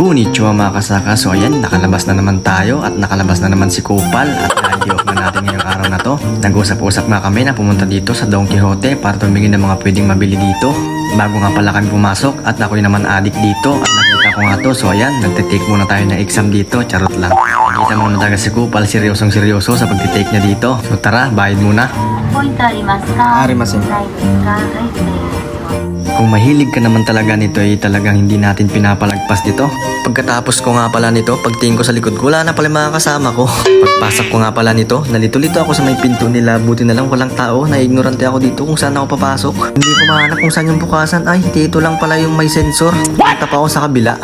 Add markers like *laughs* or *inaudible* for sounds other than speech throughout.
Konnichiwa mga kasaka. So ayan, nakalabas na naman tayo at nakalabas na naman si Kupal at radio off na natin ngayong araw na to. Nag-usap-usap nga kami na pumunta dito sa Don Quixote para tumingin ng mga pwedeng mabili dito. Bago nga pala kami pumasok at ako'y naman adik dito at nakita ko nga to. So ayan, nagtitake muna tayo ng exam dito. Charot lang. Nakita mo na talaga si Kupal, seryosong seryoso sa pagtitake niya dito. So tara, bayad muna. Point arimasu ka. Arimasu. Kung mahilig ka naman talaga nito ay talagang hindi natin pinapalagay pinapalagpas dito. Pagkatapos ko nga pala nito, pagtingin ko sa likod ko, wala na pala mga kasama ko. Pagpasok ko nga pala nito, nalito-lito ako sa may pinto nila. Buti na lang walang tao, na-ignorante ako dito kung saan ako papasok. Hindi ko mahanap kung saan yung bukasan. Ay, dito lang pala yung may sensor. Punta pa ako sa kabila.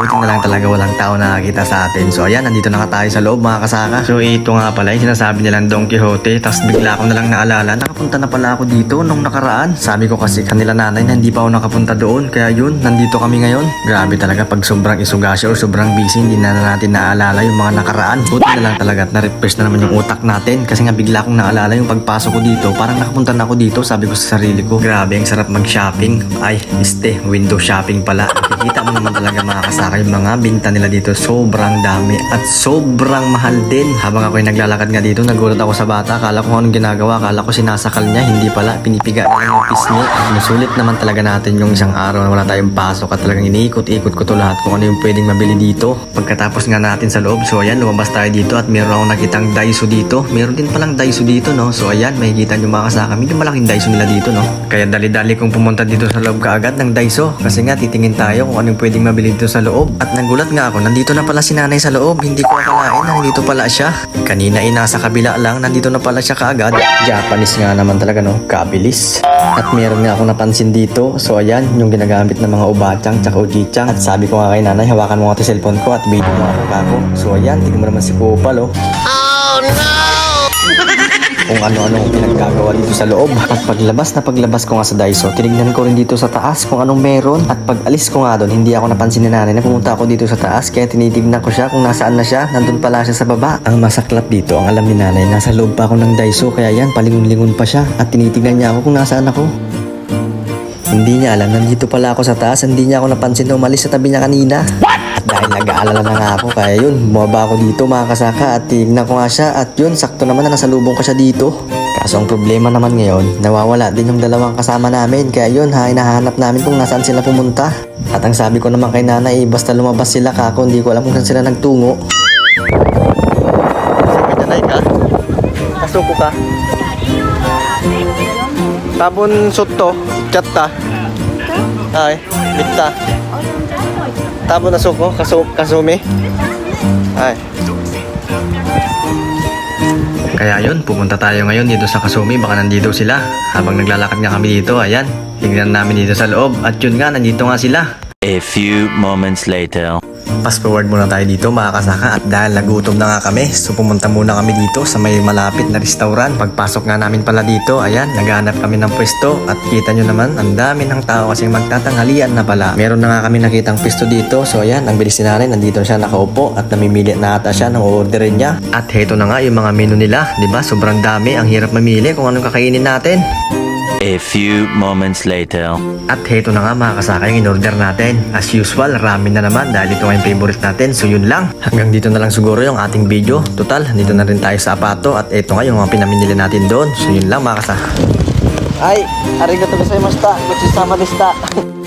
Buti na lang talaga walang tao nakakita sa atin. So ayan, nandito na tayo sa loob mga kasaka. So ito nga pala sinasabi nilang Don Quixote. Tapos bigla ko na lang naalala, nakapunta na pala ako dito nung nakaraan. Sabi ko kasi kanila nanay na hindi pa ako nakapunta doon. Kaya yun, nandito kami ngayon. Grabe talaga pag sobrang isugasyo or sobrang busy, hindi na natin naalala yung mga nakaraan. Buti na lang talaga at na-refresh na naman yung utak natin. Kasi nga bigla kong naalala yung pagpasok ko dito. Parang nakapunta na ako dito, sabi ko sa sarili ko. Grabe, ang sarap mag-shopping. Ay, este, window shopping pala. Nakikita mo naman talaga mga kasaka yung mga binta nila dito. Sobrang dami at sobrang mahal din. Habang ako'y naglalakad nga dito, nagulat ako sa bata. Akala ko anong ginagawa. Akala ko sinasakal niya. Hindi pala. Pinipiga na yung pisngi. Nasulit naman talaga natin yung isang araw na wala tayong pasok at talagang iniikot-ikot ko to lahat kung ano yung pwedeng mabili dito. Pagkatapos nga natin sa loob, so ayan, lumabas tayo dito at meron akong nakitang Daiso dito. Meron din palang Daiso dito, no? So ayan, makikita nyo mga kasaka. Medyo malaking Daiso nila dito, no? Kaya dali-dali kong pumunta dito sa loob kaagad ng Daiso. Kasi nga, titingin tayo kung ano yung pwedeng mabili dito sa loob. At nagulat nga ako, nandito na pala si nanay sa loob. Hindi ko akalain na nandito pala siya. Kanina ay nasa kabila lang, nandito na pala siya kaagad. Japanese nga naman talaga, no? Kabilis. At meron nga ako napansin dito. So ayan, yung ginagamit ng mga ubachang tsaka ujichang. At sabi ko nga kay nanay, hawakan mo nga ito cellphone ko at video mo ako. So ayan, tingnan mo naman si Kupal, oh. Kung ano-ano ang pinaggagawa dito sa loob. *laughs* At paglabas na paglabas ko nga sa Daiso, tinignan ko rin dito sa taas kung anong meron. At pag alis ko nga doon, hindi ako napansin ni nanay na pumunta ako dito sa taas. Kaya tinitignan ko siya kung nasaan na siya. Nandun pala siya sa baba. Ang masaklap dito, ang alam ni nanay, nasa loob pa ako ng Daiso. Kaya yan, palingon-lingon pa siya. At tinitignan niya ako kung nasaan ako. Hindi niya alam, nandito pala ako sa taas. Hindi niya ako napansin na umalis sa tabi niya kanina. At dahil nag-aalala na nga ako, kaya yun, bumaba ako dito mga kasaka at tignan ko nga siya. At yun, sakto naman na nasalubong ko siya dito. Kaso ang problema naman ngayon, nawawala din yung dalawang kasama namin. Kaya yun, ha, hinahanap namin kung nasaan sila pumunta. At ang sabi ko naman kay nanay, eh, basta lumabas sila kako, hindi ko alam kung saan sila nagtungo. Sabi nanay ka? Kasuko ka? Tabon sutto, chatta. Ay, bitta. Tabon na suko, kasu kasumi. Ay. Kaya yun, pupunta tayo ngayon dito sa Kasumi, baka nandito sila. Habang naglalakad nga kami dito, ayan, tignan namin dito sa loob. At yun nga, nandito nga sila. A few moments later. Fast forward muna tayo dito mga kasaka at dahil nagutom na nga kami so pumunta muna kami dito sa may malapit na restaurant. Pagpasok nga namin pala dito, ayan, naghanap kami ng pwesto at kita nyo naman, ang dami ng tao kasi magtatanghalian na pala. Meron na nga kami nakitang pwesto dito so ayan, ang bilis ni nanay, nandito siya nakaupo at namimili na ata siya ng orderin niya. At heto na nga yung mga menu nila, ba? Sobrang dami, ang hirap mamili kung anong kakainin natin. A few moments later. At heto na nga mga kasaka yung in-order natin. As usual, ramen na naman dahil ito nga yung favorite natin. So yun lang. Hanggang dito na lang siguro yung ating video. Total, dito na rin tayo sa apato. At ito nga yung mga pinamimili natin doon. So yun lang mga kasaka. Ay, arigato gozaimashita. Gochusama deshita. *laughs*